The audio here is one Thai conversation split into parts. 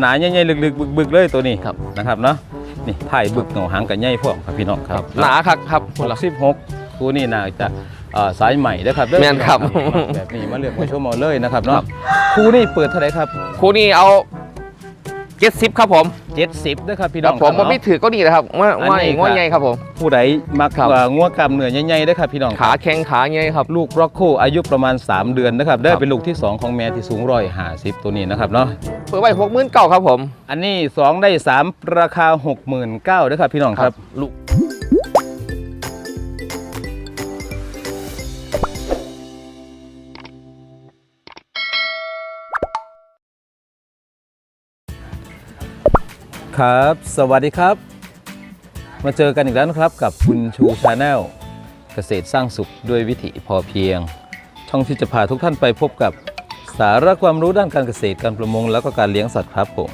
หนาๆใหญ่ๆลึกๆบึกๆเลยตัวนี้ครับนะครับเนาะนี่ถ่ายบึกเหงาหางกันใหญ่พร้อมครับพี่น้องครับหนาคักครับหกสิบหกคู่นี้น่าจะเอ่อสายใหม่นะครับเด้อแม่นครับแบบนี้มาเลือกมาชมเอาเลยนะครับเนาะครับคู่นี้เปิดเท่าไหร่ครับคู่นี้เอา เจ็ดสิบครับผม70เด้อครับพี่คน้รัอบงผมคว่ารับไม่ถือก็ดีนะครับว่าอันว่านี้ง่วครับใหญ่ครับผม ผู้ใดมักครับเอ่องัวกล้ามเนื้อใหญ่ๆเด้อครับพี่น้องขาแข็งขาใหญ่ครับ ลูกร็อกโคอายุประมาณ 3 เดือนนะครับได้ครับเป็นลูกที่ 2 ของแม่ที่สูงร้อยหาสิบตัวนี้นะครับเนาะเปิดไว้หกหมื่นเก้าครับผมอันนี้ 2 ได้ 3 ราคา 69,000เด้อครับพี่น้องครับ ลูก ครับ สวัสดีครับ มาเจอกันอีกแล้วนะครับกับคุณชูชาแนลเกษตรสร้างสุขด้วยวิถีพอเพียง ช่องที่จะพาทุกท่านไปพบกับสาระความรู้ด้านการเกษตรการประมง แล้วก็การเลี้ยงสัตว์ครับผม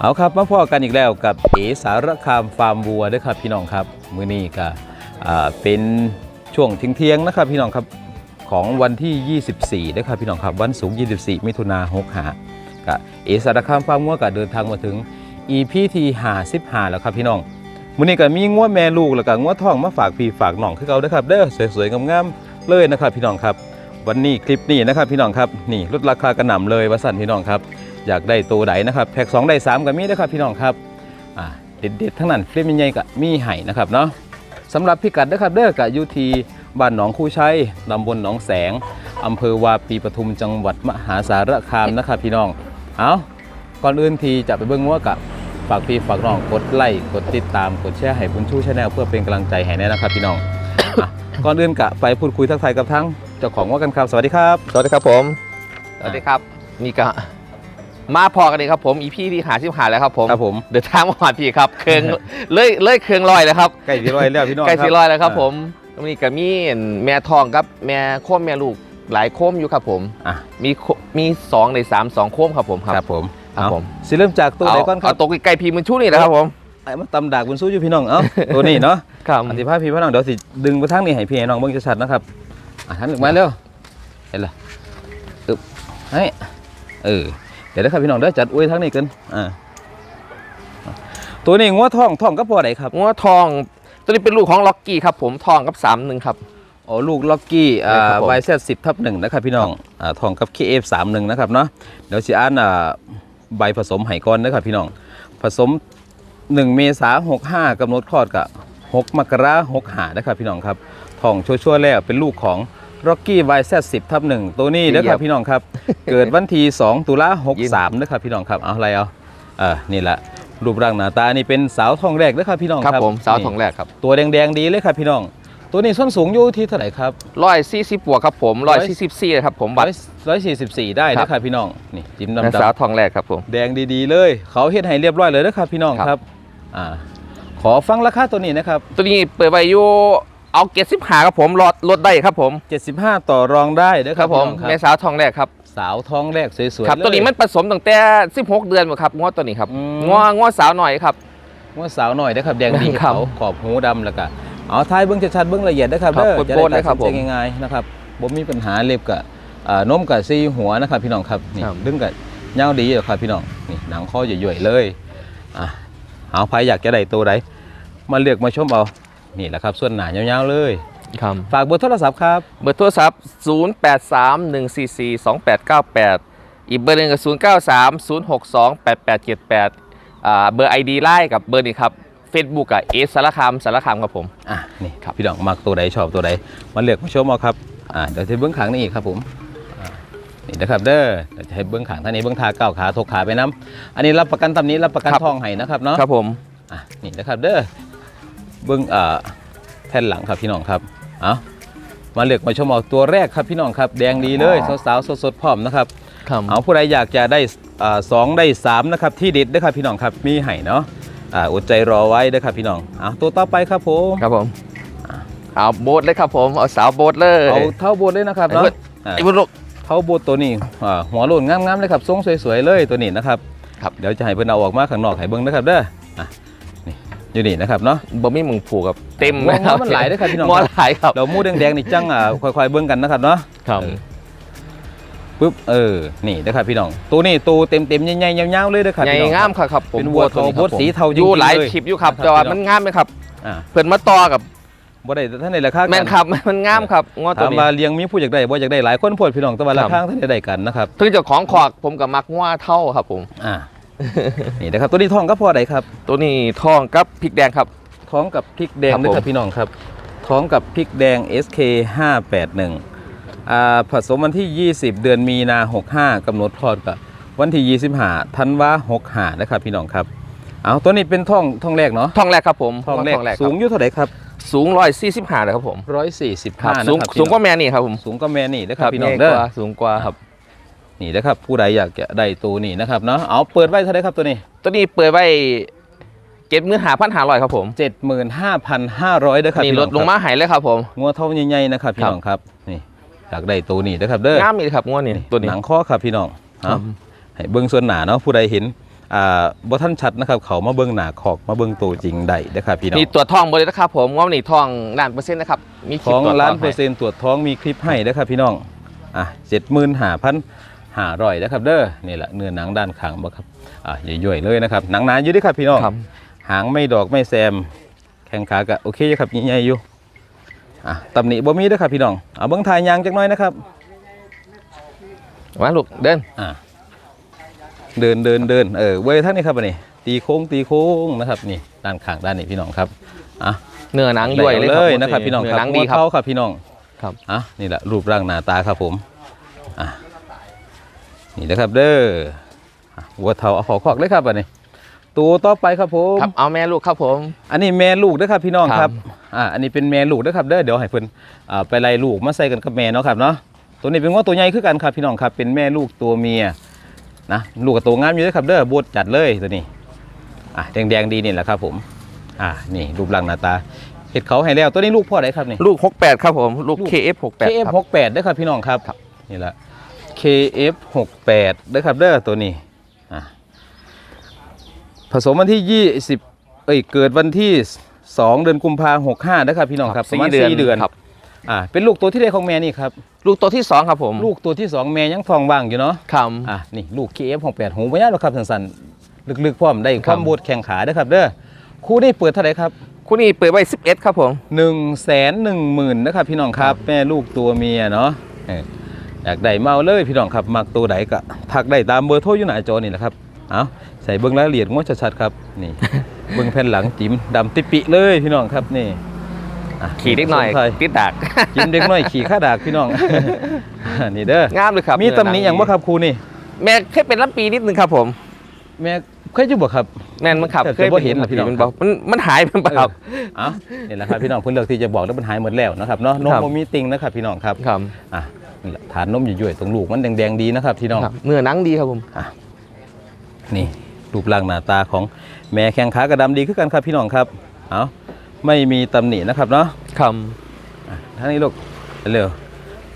เอาครับมาพอกันอีกแล้วกับเอสารคามฟาร์มวัวด้วยครับพี่น้องครับมื้อนี้ก็เป็นช่วงทิ้งเที่ยงนะครับพี่น้องครับของวันที่ 24นะครับพี่น้องครับวันศุกร์24 มิถุนา65กับเอสารคามฟาร์มวัวก็เดินทางมาถึง EP ที่55แล้วครับพี่น้องมื้อนี้ก็มีงัวแม่ลูกแล้วก็งัวทองมาฝากพี่ฝากน้องคือเก่าเด้ครับเด้อสวยๆงามๆเลยนะครับ พี่น้องครับ วันนี้คลิปนี้นะครับพี่น้องครับนี่ลดราคากระหน่ำเลยว่าสั่นพี่น้องครับอยากได้ตัวใดนะครับแพ็ก2ได้3ก็มีนะครับพี่น้องครับอ่าเด็ดๆทั้งนั้นคลิปใหญ่ๆก็มีให้นะครับเนาะสำหรับพิกัดนะครับเด้อกับยูทีบ้านหนองคูชัยตำบลหนองแสงอำเภอวาปีปทุมจังหวัดมหาสารคามนะครับพี่น้องเอาก่อนอื่นทีจะไปเบิ่งว่ากับ ฝากพี่ฝากน้องกดไลค์กดติดตามกดแชร์ให้บุญชูชาแนลเพื่อเป็นกำลังใจให้แน่นะครับพี่น้องอะก่อนอื่นกะไปพูดคุยทักทายกับทั้งเจ้าของว่ากันครับสวัสดีครับ สวัสดีครับผม สวัสดีครับ นี่ก็มาพอกันเลยครับผมอีพีที่หาชิบหายแล้วครับผมครับผมเดินทางมาหาพี่ครับ เครื่องเลื่อยเลื่อยเครื่องลอยแล้วครับใกล้ที่ร้อยแล้วพี่น้องใกล้คบสี่ร้อยแล้วครับผมนี่ก็มีแม่ทองครับแม่โค้มแม่ลูกหลายโค้มอยู่ครับผมอะมีโคมีสองในสามสองโค้มครับผมครับผม ครับเอาผมสิเริ่มจากตัวไหนก่อนครัเอาบตกไกลๆพีมันชูนี่นะครับผมไอ้มาตำดากบุญสู้อยู่พี่น้องเอ้าตัวนี้เนาะครับอันที่พาพี่พี่น้องเดี๋ยวสิดึงไปทางนี้ให้พี่ให้น้องเบิ่งชัดๆนะครับอะทันหนึ่งมาเร็วเห็นละอึบให้เออเดี๋ยวนะครับพี่น้องเดี๋ยวจัดอวยทางนี้กันอ่าตัวนี้งัวทองทองก็พอไหนครับงัวทองตัวนี้เป็นลูกของล็อกกี้ครับผมทองกับสามหนึ่งครับอ๋อลูกล็อกกี้อ่าครับผมไวเซสิบทับหนึ่งนะครับพี่น้องอ่าทองกับเคเอฟสามหนึ่งนะครับเนาะเดี๋ยวสิอ่านอ่า ใบผสมไห้ก้อนนะครับพี่น้อง ผสม 1 เมษาหกห้ากำหนดคลอดกับ6มกราหกหานะครับพี่น้องครับทองชั่วๆแล้วเป็นลูกของร็อกกี้ไวเซสิบทับหนึ่งตัวนี้นะครับพี่น้องครับ เกิดวันที่2ตุลา63นะครับพี่น้องครับเอาอะไรเอาเออนี่แหละรูปร่างหน้าตานี่เป็นสาวทองแรกนะครับพี่น้องครับครับผมสาวทองนี่แรกครับตัวแดงๆดีเลยครับพี่น้อง ตัวนี้ส้นสูงอยู่ที่เท่าไหร่ครับร้อยสี่สิบบวกครับผมร้อยสี่สิบสี่ครับผมบัตรร้อยสี่สิบสี่ได้ครับนะครับพี่น้องนี่จิ้มแม่ดำสาวๆทองแรกครับผมแดงดีๆเลย เขาเฮ็ดให้เรียบร้อยเลยนะครับพี่น้องครับครับอ่าขอฟังราคาตัวนี้นะครับ ตัวนี้เปิดไว้อยู่เอาเกียรสิบหาครับผมรอดลดได้ครับผม75ต่อรองได้เด้อคครัรับบผมพี่น้องแม่สาวทองแรกครับสาวท้องแรกสวยๆครับเลยตัวนี้มันผสมตั้งแต่16เดือนหมดครับงวดตัวนี้ครับอืมงวงวสาวหน่อยครับว่าสาวหน่อยนะครับแดงดีครับเขาขอบหูดำแล้วก็ เอาท้ายเบิ้งชัดๆเบิ้งละเอียดนะครับครับเด้อจะโปนๆได้เลยครัตับดสินใจผมง่ายๆนะครับบ่มีปัญหาเล็บกับอ่านมกับซีหัวนะครับพี่น้องครับนี่ครับดึงกับเงาดีอยู่ครับพี่น้องนี่หนังคอใหญ่ๆเลยอะเอาใครอยากจะได้ตัวใดมาเลือกมาชมเอานี่แหละครับ ส่วนหนายาวๆเลยครับฝากเบอร์โทรศัพท์ครับเบอร์โทรศัพท์ 0831442898 อีกเบอร์หนึงก็0930628878อ่าเบอร์ ID ไล่กับเบอร์นี้ครับ Facebook กับเอสสารคามสารคามครับผม อะนี่ครับพี่น้องมักตัวใดชอบตัวใดมาเลือกมาชมเอาครับอ่าเดี๋ยวจะเบื้องขางนี่อีกครับผมอ่านี่นะครับเด้อเดี๋ยวจะให้เบื้องขางท่านนี้เบื้องทาเก้าวขาทกขาไปน้ำอันนี้รับประกันตำนี้รับประกันครับ ทองให้นะครับเนาะ ครับผม อะนี่นะครับเด้อเบื้องอ่าแท่นหลังครับพี่น้องครับเอามาเลือกมาชมเอาตัวแรกครับพี่น้องครับ แดงดีเลยสาวๆสดๆพร้อมนะครับครับเอาผู้ใดอยากจะได้อ่าสองได้สามนะครับที่เด็ดนะครับพี่น้องครับมีให้เนาะ อ่าอดใจรอไว้เด้อครับพี่น้องเอาตัวต่อไปครับผมครับผมเอาโบทเลยครับผมเอาสาวโบทเลยเอาเท่าโบดเลยนะครับไอ้เนาะเบิดอ่าไอ้บุรุษเท่าโบดตัวนี้อ่าหัวโล้นงามๆเลยครับทรงสวยๆเลยตัวนี้นะครับครับเดี๋ยวจะให้เพิ่นเอาออกมาข้างนอกให้เบิ่งนะครับเด้ออะนี่อยู่นี่นะครับเนาะบ่มีมึงผูกกับเต็มงวงมันหลายเด้อครับพี่น้องงวหลายครับเรามูแดงๆนี่จังอ่าค่อยๆเบิ่งกันนะครับเนาะครับเออ ปุ๊บเออนี่นะครับพี่น้อง ตัวนี้ตัวเต็มเต็มๆใหญ่ๆยาวๆเลยนะครับใหญ่พี่น้องงามครับครับผมเป็นวัวตันี้ทองครับบดสีเทาจริงๆอยู่หลายเลยคลิปอยู่ครับนะครับแต่ว่าพี่น้องมันงามไหมครับอ่าเพิ่นมาต่อกับบ่ได้ท่านในราคากันแม่นครับมันงามครับงอตัวถามนี้ว่าเลี้ยงมีผู้อยากได้บ่อยากได้หลายคนโพดพี่น้องแต่ว่าครัราบคาท่านได้กันนะครับถึงเจ้าของขอกผมกับมักงัวเท่าครับผมอ่านี่นะครับตัวนี้ทองก็พอได้ครับ ตัวนี้ทองกับพริกแดงครับท้องกับพริกแดงครับด้วยครับผมพี่น้องครับท้องกับพริกแดง SK 581อ่า ผสมวันที่ 20 เดือนมีนา 65กำหนดคลอดกับวันที่ 25ธันวา65นะครับพี่น้องครับเอาตัวนี้เป็นท้องท้องแรกเนาะทองแรกครับผมท้องแรกครับสูงอยู่เท่าไหร่ครับสูงร้อยสี่สิบห้าเลยครับผม145ครับนะสูงครับพี่สูงกน้อว่าแม่นี่ครับผมสูงก็แม่นี่นะครับพี่น้องใหญ่เด้อกว่าสูงกว่าครับนี่นะครับผู้ใดอยากจะได้ตัวนี้นะครับเนาะเอาเปิดไว้เท่าไหร่ครับตัวนี้ ตัวนี้เปิดไว้เจ็ดหมื่นห้าพันห้าร้อยครับผม75,500นะครับนี่พี่ลน้อดงลงครับมาหายเลยครับผมงัวเท่าใหญ่ๆนะครับพี่ครับน้องครับนี่ อยากได้ตัวนี้นะครับเด้องามนี่ครับงวนี่ตัวนี้หนังข้อครับพี่น้องครัเอาบให้เบิ้งส่วนหนาเนาะผู้ใดเห็นอ่าบ่ท่านชัดนะครับ เขามาเบิ้งหนาขอกมาเบิ้งตัวจริงได้นะครับพี่น้องนี่ตัวทองบรินะครับผมงวนี่ทองล้านเปอร์เซ็นต์นะครับมีคขลิปองตัวจล้านให้เปอร์เซ็นต์ตรวจท้องมีคลิปให้นะครับพี่น้องอะเจ็ดหมื่นห้าพันห้าร้อยนะครับเด้อนี่แหละเนื้อหนังด้านข้างบ่ครับอะย่อยๆเลยนะครับหนังหนาอยู่เด้วยครับพี่น้องครับหางไม่ดอกไม่แซมแข้งขากะโอเคอยู่ครับใหญ่ๆอยู่ อะตำหนิบ่มีเด้อครับพี่น้องเอาเบิ้งทายยางจักหน่อยนะครับมาลูกเดินอะเดินเดินเดินเออเว้ยทั้งนี้ครับอันนี้ตีโค้งตีโค้งนะครับนี่ด้านข้างด้านนี้พี่น้องครับอะเนื้อหนังย่อยเลยเลครับยนะครับพี่น้องเนื้คอรับหนังดีครับหัวเท้าครับพี่น้องครับ อะนี่แหละรูปร่างหน้าตาครับผมอะนี่นะครับเด้ออะวัวเท้าเอาขอคอกเลยครับอันนี้ ตัวต่อไปครับผมครับเอาแม่ลูกครับผม อันนี้แม่ลูกเด้อครับพี่น้องครับครับอ่าอันนี้เป็นแม่ลูกเด้อครับเด้อเดี๋ยวให้เพิ่นอ่าไปไล่ลูกมาใส่กันกับแม่เนาะครับเนาะตัวนี้เป็นงัวตัวใหญ่คือกันครับพี่น้องครับเป็นแม่ลูกตัวเมียนะลูกกับตัวงามอยู่เด้อครับเด้อบดจัดเลยตัวนี้อะแดงๆดีนี่แหละครับผมอ่านี่รูปร่างหน้าตาเห็ดเขาให้แล้วตัวนี้ลูกพ่อไหนครับนี่ ลูก 68 ครับผม ลูก ลูก KF 68 KF ครับ 6 8ด้อครับพี่น้องครับ นี่แหละ KF 6 8ด้อครับเด้อตัวนี้อะผ สมวันที่ 20 เอ้ยเกิดวันที่ 2 เดือนกุมภาหกห้าด้อครับพี่น้องครับประมาณสี่เดือนครับอ่าเป็นลูกตัวที่ได้ของแม่นี่ครับลูกตัวที่2ครับผมลูกตัวที่2แม่ยังทองว่างอยู่เนาะคอะนี่ลูก KF 6 8หูไม่ยากหรอกครับสั้นๆลึกๆพร้อมได้คครัวาบมบดแข่งขาเด้อครับเด้อคู่นี้เปิดเท่าไหร่ครับำคู่นี้เปิดไว้11 ครับผมหนึ่งแสนหนึ่งหมื่นนะครับพี่น้องครับแม่ลูกตัวเมียเนาะเอออยากได้เมาเลยพี่น้องครับมักตัวใดก็ทักได้ตามเบอร์โทรอยู่หน้าจอนี่แหละครับ เอาใส่เบิ้งรายละเอียดงวดชัดๆครับนี่ เบิ้งแผ่นหลังจิ้มดำติปิเลยพี่น้องครับนี่ะขี่เล็กหน่อยสมไทติดดักจิ้มเด็กน้อยขี่ข้าดากพี่น้องนี่เด้องามเลยครับ มีตำหนิอย่างว่าครับครูนี่ แม่เคยเป็นลำปีนิดนึงครับ ผม แม่เคยอยู่บ่ครับแม่นมันครับแต่เคยบ่เห็นนะพี่น้องมันบอกมันมันหายไปเปล่าครับเอ้านี่แหละครับพี่น้องเพิ่นเลือกที่จะบอกแล้วมันหายหมดแล้วนะครับเนาะนมครับบ่มีติงนะครับพี่น้องครับครับอะนี่แหละฐานนมอยู่ๆตรงลูกมันแดงๆดีนะครับพี่น้องครับเนื้อหนังดีครับผม นี่รูปร่างหน้าตาของแม่แข้งขากระดำดีขึ้นกันครับพี่น้องครับเอาไม่มีตำหนินะครับเนาะครับอะท่างนี้ลูกเร็ว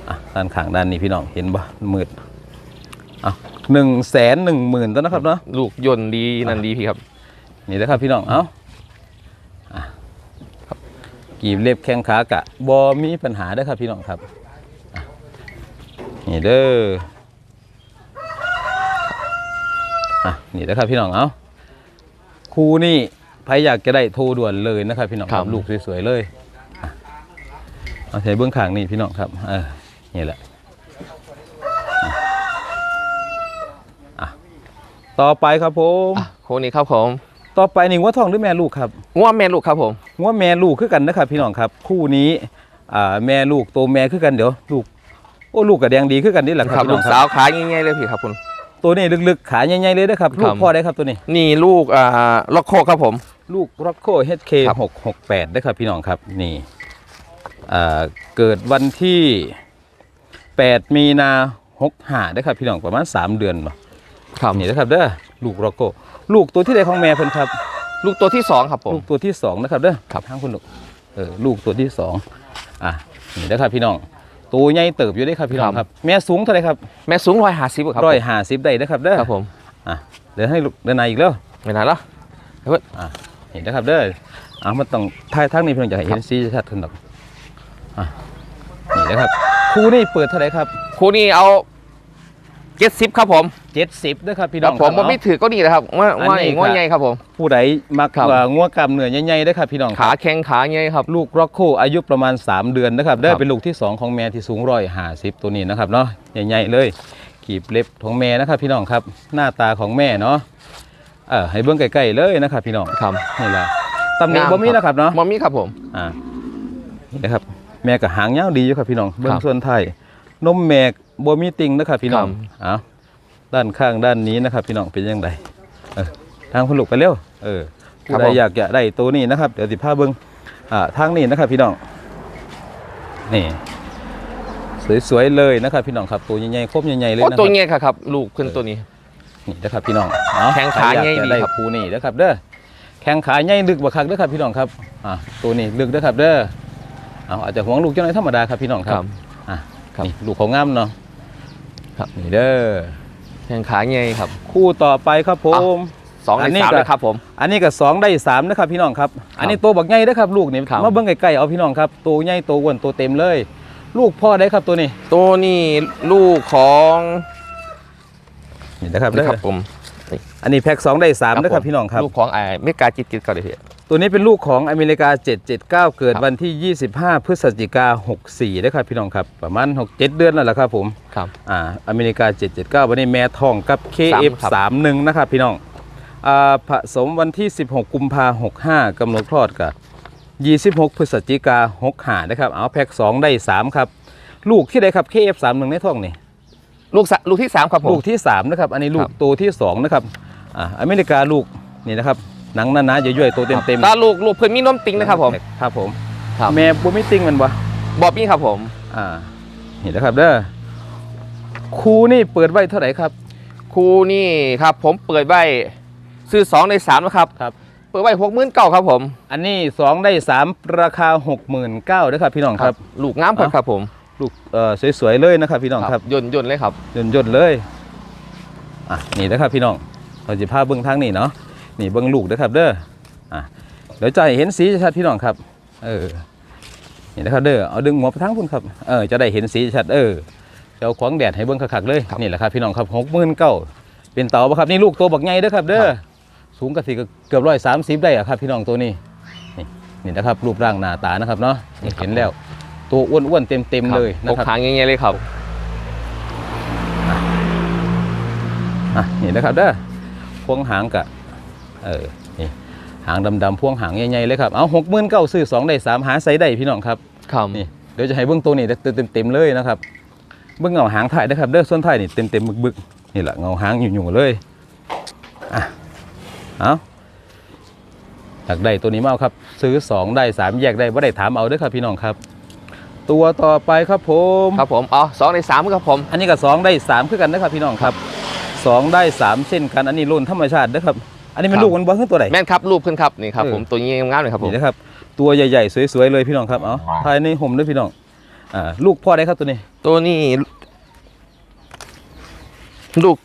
อะด้านข้างด้านนี้พี่น้องเห็นบ่มืดอะหนึ่งแสนหนึ่งหมื่นต้นนะครับเนาะลูกยนต์ดีนั่นดีพี่ครับ นี่นะครับพี่น้องเอาอะกีบเล็บแข้งขากะบอมีปัญหาเด้อครับพี่น้องครับอะนี่เด้อ อะนี่นะครับพี่น้องเอาครูนี่ใครอยากจะได้โทรด่วนเลยนะครับ พี่น้องครับลูกสวยๆเลยอะเอาใช้เบื้องข้างนี่พี่น้องครับเออนี่แหละอะอะต่อไปครับผมอะคู่นี้ครับผม ต่อไปนี่ว่าทองหรือแม่ลูกครับง่วงแม่ลูกครับผมว่าแม่ลูกคือกันนะครับ พี่น้องครับ คู่นี้อ่าแม่ลูกโตแม่คือกันเดี๋ยวลูกโอ้ลูกกับแดงดีคือกันนี่แหละคครัรับบพี่ลูน้อกงคสารับวขาง่ายๆเลยพี่ครับคุณ ตัวนี้ลึกๆ ขาใหญ่ๆเลยนะครับครับ ลูกพ่อได้ครับตัวนี้ นี่ลูกอ่าล็อกโคครับผม ลูกร็อกโคเฮดเคครับหกหกแปดได้ครับพี่น้องครับนี่อ่าเกิดวันที่แปดมีนาหกห้าได้ครับพี่น้องประมาณสามเดือนเนาะครับนี่นะครับเด้อลูกร็อกโคลูกตัวที่ใดของแม่เพิ่นครับ ลูกตัวที่สองครับผมลูกตัวที่สองนะครับเด้อครับทางคุณลูกเออลูกตัวที่สองอะนี่นะครับพี่น้อง ตัวใหญ่เติบอยู่ได้ครับพี่น้องครับ แม่สูงเท่าไหรครับแม่สูงร้อยห้าสิบครับร้อยห้าสิบได้นะครับเด้อครับผมอะเดินให้ลูกเดินในอีกแล้วไม่นานแล้วอะเห็นนะครับเด้ออะมันต้องท้ายทางนี้เพียงจะให้เห็นสีชัดขึ้นหรอกอะนี่นะครับครูนี่เปิดเท่าไหรครับคู่นี้เอา เจ็ดสิบครับผม70ด้วยครับพี่คน้รัอบงผมคบ่รับมีถือก็ดีนะครับว่าอันว่านี้อีกว่าครับไงครับผม ผู้ใดมักครับ ว่างัวกำเนื้อใหญ่ๆด้วยครับพี่น้องคขารับแข็งขาไงครับ ลูกร็อกโคอายุประมาณ 3 เดือนนะครับได้ครับ เป็นลูกที่ 2 ของแม่ที่สูงร้อยห้าสิบตัวนี้นะครับเนาะใหญ่ๆเลยขีบเล็บของแม่นะครับ พี่น้องครับหน้าตาของแม่เนาะเออให้เบิ้งใกล้ๆเลยนะครับพี่น้องครับนี่แหละตำหนิบ่มีนะครับเนาะ บ่มีครับผม อ่านี่นะครับ แม่กับหางยาวดีอยู่ครับพี่น้องเบิ้งครับส่วนไทายนมแม่ บ่มีติงนะครับพี่น้องครับเอาด้านข้างด้านนี้นะครับ พี่น้องเป็นยังไงเออทางคุณลูกไปเร็วเออผู้ใดอยากจะได้ตัวนี้นะครับเดี๋ยวสิพาเบิ้งอ่าทางนี้นะครับ พี่น้องนี่สวยๆเลยนะครับ พี่น้องครับตัวใหญ่ๆครบใหญ่ๆเลยโอ้นะคตัวรับเงี้ยครับครับ ลูกขึ้นตัวนี้นี่นะครับพี่น้องเอาแข้งขาใครอยากใหญ่จะดีได้ครับคูนี่นะครับ เด้อแข้งขาใหญ่ลึกบักคักเด้อครับพี่น้องครับอ่าตัวนี้ลึกเด้อครับ เด้อเอาอาจจะหวงลูกเจ้าหน้าธรรมดาครับพี่น้องครับอะครับนี่ลูกของงามเนาะ ครับนี่เด้อแข้งขาไงครับ คู่ต่อไปครับผมสองอัในนนี้สามก็เลยครับผม อันนี้ก็สองได้สามนะครับพี่น้องครับ อันนี้ตัวบักใหญ่เด้อครับลูกนี่ครับมาเบิ่งใกล้ๆเอาพี่น้องครับตัวใหญ่ตัวอ้วนตัวเต็มเลย ลูกพ่อได้ครับตัวนี้ ตัวนี้ลูกของนี่นะครับเด้นี่อครับผม อันนี้แพ็คสองได้สามนะครับผมพี่น้องครับ ลูกของไอ้เมกาจิตกิจกันเลยพี่ ตัวนี้เป็นลูกของอเมริกา 779 เกิดครับวันที่ 25 พฤศจิกา64นะครับพี่น้องครับ ประมาณ 6-7 เดือนแล้วล่ะครับผมครับอ่าอเมริกา 779 วันนี้แม่ทองกับครับ KF31 นะครับพี่น้องอ่าผสมวันที่ 16 กุมภา65กำหนดคลอดกับ26 พฤศจิกา65นะครับ เอาแพ็ค2ได้ 3 ครับ ลูกที่ใดครับ KF31 ในท้องนี่ลูกสะลูกที่สามครับผม ลูกที่3นะครับ อันนี้ลูกครับตัวที่2นะครับอ่าอเมริกาลูกนี่นะครับ หนังหนาๆย่อยๆตัวเต็มๆตาลูกลูกเพิ่นมีนมติงนะครับผมครับผมครับแม่บุมิติงมันบ่บอบบี้ครับผม อ่านี่นะครับเด้อครูนี่เปิดไว้เท่าไหร่ครับครูนี่ครับ ผมเปิดไว้ซื้อสองในสามนะครับครับ เปิดไว้หกหมื่นเก้าครับผม อันนี้สองได้สามราคาหกหมื่นเก้าด้วยครับพี่น้องครับ ลูกงามเพิ่นเอ้าครับผมลูกเอ่อสวยๆเลยนะครับพี่น้องครับยนต์ยนต์เลยครับยนยนๆเลยอะนี่นะครับพี่น้องเราจะพาเบิ้งทางนี่เนาะ นี่เบิ้งลูกนะครับเด้ออะเดี๋ยวจะให้เห็นสีชัดๆพี่น้องครับ เออนี่นะครับเด้อเอาดึงหัวไปทางพุ่นครับเออจะได้เห็นสีชัดเออจะเอาขวางแดดให้เบิ้งคักๆเลยนี่แหละครับพี่น้องครับหกหมื่นเก้าเป็นเต่าปะครับนี่ลูกตัวบักใหญ่เด้อครับ เด้อครับสูงกะสิก็เกือบร้อยสามสิบได้อะครับ พี่น้องตัวนี้นี่นี่นะครับรูปร่างหน้าตานะครับเนาะนี่เห็นแล้ว ตัวอ้วนๆเต็มๆเลยพนะกครับหางเงี้ยๆเลยครับอะนี่นะครับเด้อพวงหางกะ เออนี่หางดำๆพวงหางใหญ่ๆเลยครับเอาหกหมื่นเก้าซื้อสองได้สามหาใส่ได้พี่น้องครับครับนี่เดี๋ยวจะให้เบื้องตัวนี้เต็มๆเลยนะครับเบื้องเงาหางถ่ายนะครับเด้อส่วนถ่ายนี่เต็มๆบึกๆนี่แหละเงาหางอยู่ๆเลยอะเอาอยากได้ตัวนี้มาเอาครับ ซื้อสองได้สามแยกได้ว่าได้ถามเอาเด้อครับพี่น้องครับ ตัวต่อไปครับผมครับผมอ๋อสองในสามครับผม อันนี้ก็สองได้สามคือกันนะครับพี่น้องครับสองได้สามเช่นกันอันนี้รุ่นธรรมชาตินะครับอั นนี้เป็นลูกมันบอลขึ้นตัวไหนแม่นครับรูปขึ้นครับนี่ครับเออผมตัวนี้งามเลยครับผมนี่นะครับตัวใหญ่ๆสวยๆเลยพี่น้องครับเอาภายในห่มด้วยพี่น้องอ่าลูกพ่อได้ครับตัวนี้ ตัวนี้ ลูก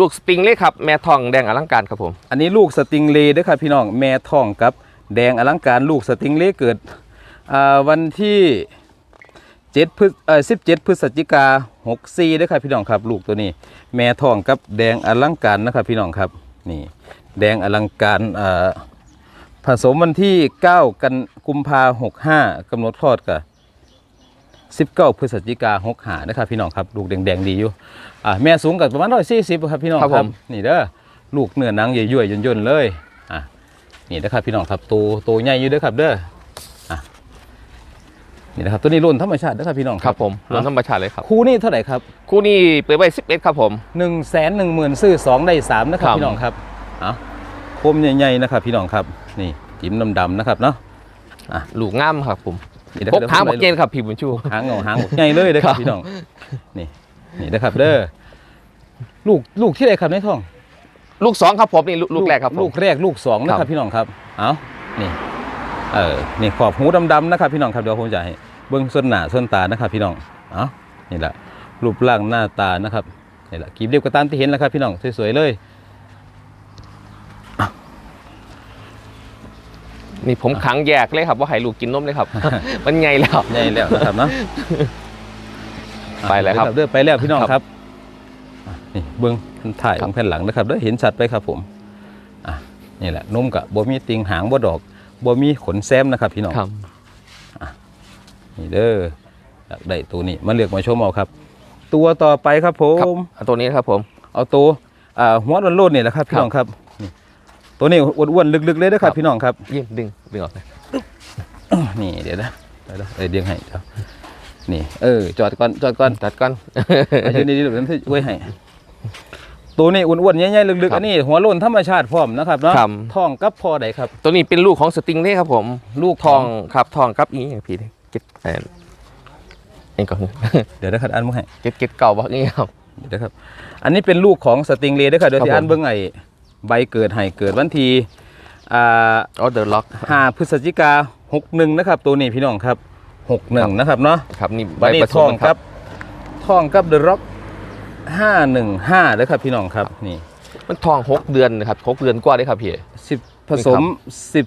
ลูกสปริงเลยครับแม่ทองแดงอลังการครับผม อันนี้ลูกสติงเลย์ด้วยครับพี่น้องแม่ทองกับ แดงอลังการลูกสติงเลย์เกิดอ่าวันที่เจ็ดพฤษเอ่อสิบเจ็ดพฤศจิกาหกสี่ด้วยครับพี่น้องครับ ลูกตัวนี้ แม่ทองกับแดงอลังการนะครับพี่น้องครับ นี่ แดงอลังการอ่าผสมวันที่ 9 กันกุมภาหกห้ากำหนดคลอดกับ19พฤศจิกาหกหานะครับพี่น้องครับลูกแดงๆดีอยู่อ่าแม่สูงกับประมาณร้อยสี่สิบครับพี่น้องครับคผรับมนี่เด้อลูกเนื้อหนังใหญ่ๆย่นๆเลยอะนี่นะครับพี่น้องครับตัวตัวใหญ่อยู่เด้อครับเด้ออะ นี่นะครับตัวนี้รุ่นธรรมชาติเด้อครับพี่น้องครับผมอะล้วนธรรมชาติเลยครับคู่นี้เท่าไหร่ครับคู่นี้เปิดไว้สิบเอ็ดครับผมหนึ่งแสนหนึ่งหมื่นซื้อสองได้สามนะครับครับพี่น้องครับเอาคมใหญ่ๆนะครับพี่น้องครับนี่จิ้มดำๆนะครับเนาะลูกงามครับผมนี่นะพกหางคบัรับกเกนครับพี่บุญชูหางเงาหางใหญ่เลยเด้อคครัรับบพี่น้องนี่นี่นะครับเด้อลูกลูกที่ไหนครับในท้อง ลูกสองครับผมนี่ลูกลูกแรกครับผมลูกแรกลูกสองนะคครัรับบพี่น้องครับเอานี่ เออนี่ขอบหูดำๆนะครับพี่น้องครับเดี๋ยวผมจะให้เบิ้งส้นหน้าส้นตานะครับพี่น้องเอานี่แหละรูปร่างหน้าตานะครับนี่แหละกีบเรียบกระตามที่เห็นแล้วครับพี่น้องสวยๆเลยนี่ผมขังแยกเลยครับว่าให้ลูกกินนมเลยครับ มันใหญ่แล้วใหญ่แล้วนะครับเนาะไปแล้วครับเดินไปแล้วพี่น้องครับครับนี่เบิ้งถ่ายครับของแผ่นหลังนะครับแล้วเห็นชัดไปครับผมอะนี่แหละนมกับบ่มีติงหางบ่ดอก บ่มีขนแซมนะครับพี่น้องครับนี่เด้ออยากได้ตัวนี้มาเลือกมาชมเอาครับ ตัวต่อไปครับผครับมเอาตัวนี้นะครับผม เอาตัวอ่าหัวโลนๆนี่แหละครับพี่น้องครับนี่ตัวนี้อ้วนๆลึกๆเลยนะครับพี่น้องครับยิ่งดึงดึงออกเลยนี่เดี๋ยวนะเดี๋ยวนะเอ้ยเดียงให้ครับนี่เออจอดก่อนจอดก่อนตัดก่อนอายุนี้เดี๋ยวผมจะช่วยให้ ตัวนี้อ้วนๆใหญ่ๆลึกครัๆบอันนี้หัวโล้นธรรมชาติพร้อมนะครับเนาะครับ ท้องกับพอใดครับ ตัวนี้เป็นลูกของสติงเล่ครับผม ลูกทองครับทองกับอีอย่างพี่เก็ตเอ่อเองก่อน เดี๋ยวนะครับอันมึงให้เก็ตเก็ตเก่าบ่นี่ครับ เดี๋ยวนะครับ อันนี้เป็นลูกของสติงเลย์ด้วยครับเดี๋ยวครับที่อันผมเบิ้งไอ้ใบเกิดให้เกิดวันที่อ่า ออเดอร์ล็อกห้าพฤศจิกาหกหนึ่งนะครับ ตัวนี้พี่น้องครับหกหนึ่งนะครับเนาะครับนี่ใบบันนี้ผสทอมงคครัรับบทองกับเดอะร็อก ห้าหนึ่งห้าเลยครับพี่น้องครับนี่มันทองหกเดือนนะครับหกเดือนกว่าเลยครับพี่สิบผสม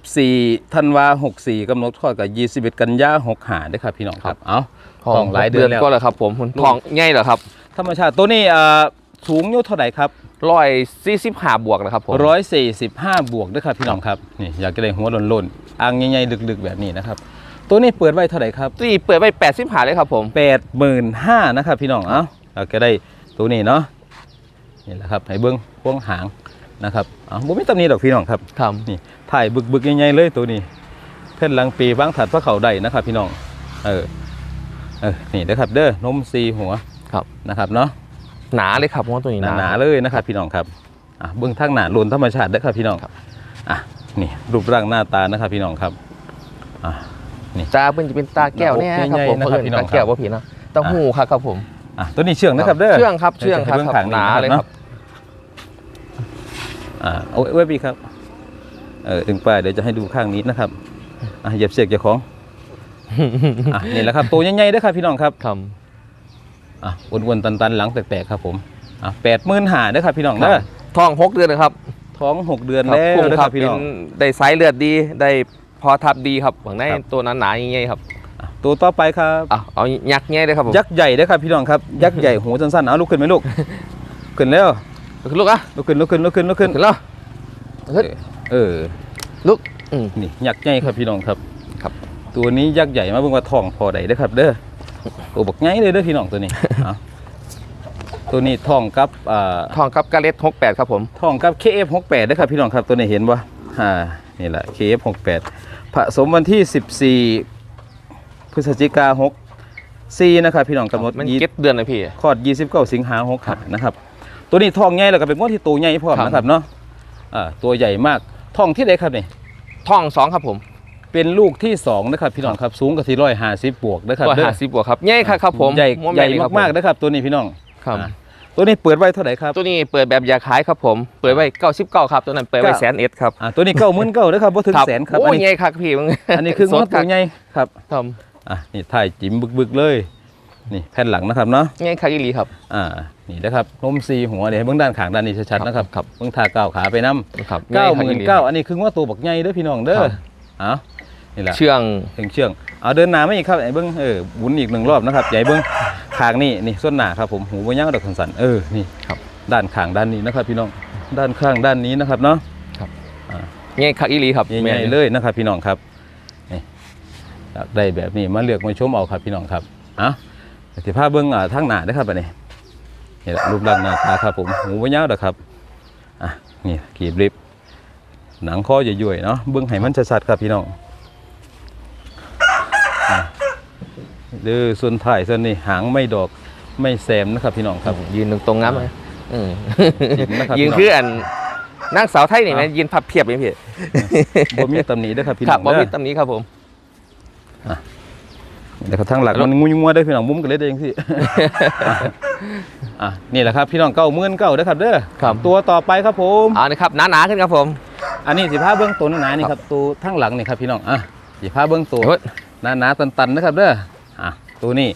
14ธันวา64กำหนดคลอดกับ21กันยา65ด้วยครับพี่น้องครับ เอาทองทองหลายเดือนแล้วก็แล้วครับผมมันทองง่ายเหรอครับ ธรรมชาติตัวนี้อ่าสูงอยู่เท่าไหร่ครับร้อยสี่สิบห้าบวกนะครับผม145บวกด้วยครับพี่น้องครับนี่อยากจะได้หัวโล้นๆอ่างใหญ่ๆลึกๆแบบนี้นะครับตัวนี้เปิดไว้เท่าไหร่ครับที่เปิดไปแปดสิบห้าเลยครับผม85,000นะครับพี่น้องเอ้าอยากจะได้ ตัวนี้เนาะนี่แหละครับให้เบิ้งพวงหางนะครับเอ้าบ่มีตำหนิดอกพี่น้องครับครับนี่ถ่ายบึกๆใหญ่ๆเลยตัวนี้ เพ่นหลังปีบางถัดพระเขาได้นะครับ พี่น้องเออเออนี่นะครับ เด้อนมซีหัวครับนะครับเนาะหนาเลยครับเพราะว่าตัวนี้หนาๆเลยนะครับ พี่น้องครับอะเบื้องทางหนาลนธรรมชาติเด้อครับพี่น้องครับอะนี่รูปร่างหน้าตานะครับ พี่น้องครับอะตาเป็นจะเป็นตาแก้วเนี่ยครับผมใหญ่ๆนะครับเพิ่นพี่น้องตาแก้วว่าผีนะเต้าหู้ครับครับผม อะตัวนี้เชื่องนะครับเด้อเชื่องครับเชื่องครับเบื้องครัขางบนี่หนานะครับเลยเนาะครับอ่าเอาไว้ปีครับเออถึงป้ายเดี๋ยวจะให้ดูข้างนี้นะครับอะเหยียบเสียกเจ้าของอะนี่แหละครับตัวใหญ่ๆเด้อครับพี่น้องครับครับอะอ้วนๆตันๆหลังแตกๆครับผมอะแปดหมื่นหาเด้อครับพี่น้องเด้อทองหกเดือนนะครับท้องหกเดือนครับแล้วพุ่งเด้อคครัรับบพี่เป็น้นองได้ไซส์เลือดดีได้พอทับดีครับหวังได้ครับตัวนั้นหนาๆอย่างเงี้ยครับอะ ตัวต่อไปครับอะเอายักษ์เงี้ยเลยครับผมยักษ์ใหญ่เด้อครับพี่น้องครับยักษ์ใหญ่หูสั้นๆเอาลุกขึ้นไหมลูกขึ้นแล้วลูกอะลุกขึ้นลุกขึ้นลุกขึ้นลุกขึ้นขึ้นแล้วเออเออลูกอืมนี่ยักษ์ใหญ่ครับพี่น้องครับครับ ตัวนี้ยักษ์ใหญ่มาเบิ่งว่าท้องพอใดเด้อครับ เด้อตัวบักใหญ่เลยเด้อพี่น้องตัวนี้เอาตัวนี้ท้องกับอ่าทองครับกาเลสหกแปดครับผมท้องกับ KF68 เด้อครับพี่น้องครับตัวนี้เห็นบ่อ่านี่แหละ KF68 ผสมวันที่14 พฤศจิกา6 4นะครับพี่น้องกำหนดมันยี่เก็ตเดือนเลยพี่ คลอด29สิงหา65นะครับ ตัวนี้ท้องใหญ่แล้วก็เป็นงวดที่ตัวใหญ่พร้อมครับ นะครับเนาะอ่าตัวใหญ่มากท้องที่ใดครับนี่ทองสองครับผมเป็นลูกที่สองนะครับพี่น้องครับสูงกับที่ร้อยห้าสิบบวกนะครับร้อยเด้อ ห้าสิบบวกครับใหญ่ครับครับผมใหญ่โมเมใหญ่นต์นี่ครับมากผๆนะครับตัวนี้พี่น้องครับอ่าตัวนี้เปิดไว้เท่าไหร่ครับ ตัวนี้เปิดแบบอยากขายครับผม เปิดไว้เก้าสิบเก้าครับ ตัวนั้นเปิดไว้เก้าแสนเอ็ดครับอ่าตัวนี้เก้าหมื่นเก้านะครับบ่ถึงแสนครับโอ้อันยนี้ใหญ่ครับพี่มึงอันนี้คือสงดวดตัวใหญ่ครับครับ อะนี่ถ่ายจิ้มบึกๆเลย นี่แผ่นหลังนะครับเนาะใหญ่ครับอีหลีครับ อ่า นี่นะครับนมซีหัวเดี๋ยวให้เบื้องด้านขางด้านนี้ชัดๆนะครับครับเบื้องทาเก้าวขาไปน้ครับำเก้าหมื่นเก้าใญ่อันนี้คืองวดตัวบักใหญ่เด้อพี่น้องเด้อครับเอานี่แหครับละ เชื่องถึงเชื่องเอาเดินหน้าไม่อีกครับไอ้เบิ้งเออหมุนอีกหนึ่งรอบนะครับใหญ่เบิ้งขางนี่นี่ส่วนหน้าครับผมหูบ่ยาวดอกสันๆเออนี่ครับ ด้านข้างด้านนี้นะครับพี่น้องด้านข้างด้านนี้นะครับเนาะใหญ่ครับอีหลีครับใหญ่ๆเลยนะครับพี่น้องครับนี่ อยากได้แบบนี้มาเลือกมาชมเอาครับพี่น้องครับอะสิพาเบิ้งอ่าทางหน้าเด้อครับอันนี้นี่แหละรูปร่างหน้าตาครับผมหูบ่ยาวดอกครับอะนี่กรีบริบหนังคอใหญ่ๆเนาะเบิ้งให้มันชัดๆครับพี่น้องเด้อส่วนถ่ายส่วนนี้หางไม่ดอกไม่แซมนะครับพี่น้องครับ ยืนตรงๆงั้นเลยอืมยืนนะครับยืนคืออันนางสาวไทยนี่ไหมยืนพับเพียบอย่างพี่บ่มีตำหนิเด้อครับพี่คน้รัอบงบอเด้มิอตำนี้ครับผม เดี๋ยวทางหลังมันงุยงัวเด้อพี่น้องมุ้มกันเลยเด้อจังซี่อะนี่แหละครับพี่น้องเก้าหมื่นเก้าเด้อครับเด้อครับตัวต่อไปครับผมเอานะครับหนาๆขึ้นครับผม อันนี้สิพาเบื้องต้นหนาๆนี่ครับตัวทางหลังนี่ครับพี่น้องอะสิพาเบื้องตัวเฮ้ยหนาๆตันๆนะครับเด้ออะตัวนี้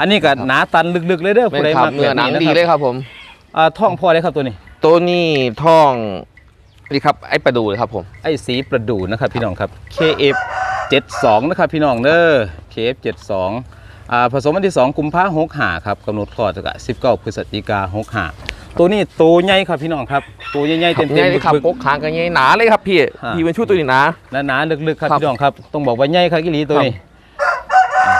อันนี้ก็หนาตันลึกๆเลยเด้อเป็นผู้ใดครับมักเนื้อหนังแบบดีนะเลครับยครับผมอ่าท่องพอเลยครับตัวนี้ ตัวนี้ท่องนี่ครับไอ้ประดูเลยครับผมไอ้สีประดู่นะครับพี่น้องครับ KF 72นะครับพี่น้องเด้อ KF 72 อ่าผสมวันที่ 2 กุมภาพันธ์65ครับกำหนดคลอดจาก19พฤศจิกา65 ตัวนี้ตัวใหญ่ครับพี่น้องครับ ตัวใหญ่ๆครัเต็บมใหญ่ๆเลยครับบึกปกคางกันใหญ่หนาเลยครับพี่ฮะพี่เป็นชูตัวนี้หนาๆหนาๆลึกๆครับครับพี่น้องครับต้องบอกว่าใหญ่ครับกิลีตัวครับนี้อ่า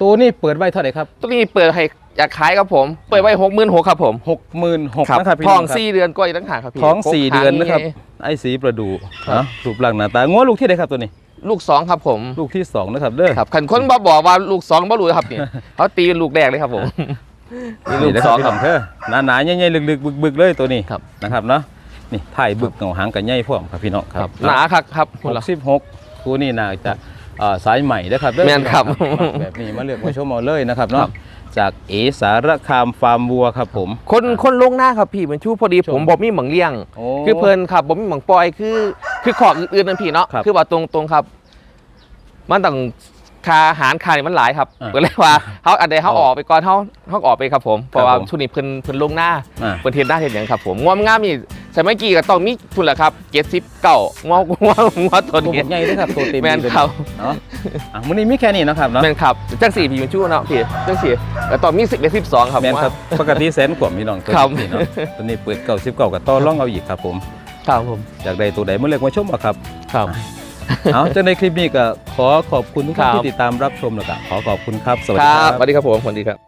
ตัวนี้เปิดไว้เท่าไหร่ครับ ตัวนี้เปิดให้อยากขายครับผม เปิดไว้หกหมื่นหกครับผมหกหมื่นหกนะครับพี่ท้น้อองงครับสี่เดือนก็อีกตั้งหากครับพี่ท้องปกสี่คางเดือนนะครับใหญ่ไอ้สีประดูครับเนาะรูปร่างหน้าตางัวลูกที่ไหนครับตัวนี้ ลูกสองครับผมลูกที่สองนะครับเด้อครับขันคนบ่บอกว่าลูกสองบ่รู้ครับเนี่ยเขาตีเป็นลูกแรกเลยครับผมนี่ลูกนะสคอรังบครับพี่น้องเธอหนาๆใหญ่ๆลึกๆบึกๆเลยตัวนี้ครับนะครับเนาะนี่ถ่ายบึกเงาหางกับใหญ่พร้อมครับพี่น้องคครัรับบหนาครับครับหกสิบหกตัวนี้น่าจะเอ่อสายใหม่นะครับเด้อแม่นครับแบบนี้มาเลือกมาชมเอาเลยนะครับเนาะครับ จากเอสารคามฟาร์มวัวครับผม คนคนลงหน้าครับพี่เป็นชู้พอดีผมบอกมีหมังเลี้ยง โอ้คือเพลินครับผมมีหมังปล่อยคือ คือขอกอื่นๆนั่นพี่เนาะครับ คือว่าตรงตรงๆครับ มันต้อง คาอาหารคานี่มันหลายครับอ่าก็เลยว่าเขาอันใดเขาอ๋อออกไปก่อนเขาเขาออกไปครับผมเพราะว่าผมช่วงนี้เพิ่นเพิ่นลงหน้าอ่า เพิ่นเทียนหน้าเทียนอย่างครับผมงวมงามนี่สมัยกี้ก็ต้องมีทุนละครับเจ็ดสิบเก้างวงวงวตัวตัวนี้ใหญ่เลยครับตัวเต็มแมนเลยครับเนาะอะมื้อนี้มีแค่นี้นะครับเนาะแมนครับจังสี่พี่เป็นชู้เนาะพี่จังสี่ก็ต้องมีสิบเอ็ดสิบสองครับ แมนครับปกติแสนกว่าพี่น้องตัวครับ นี้เนาะตัวนี้เปิดเก่าสิบเก่ากับต่อร่องเอาอีกครับผม ครับผมอยากได้ตัวใดมาเลือกมาชมเอาครับครับ เอาจาในคลิปนี้ก็ขอขอบคุณทุกท่านที่ติดตามรับชมแล้วก็ขอขอบคุณครับ สวัสคดีรัครับ บสวัสดีครับผมสวัสดีครับ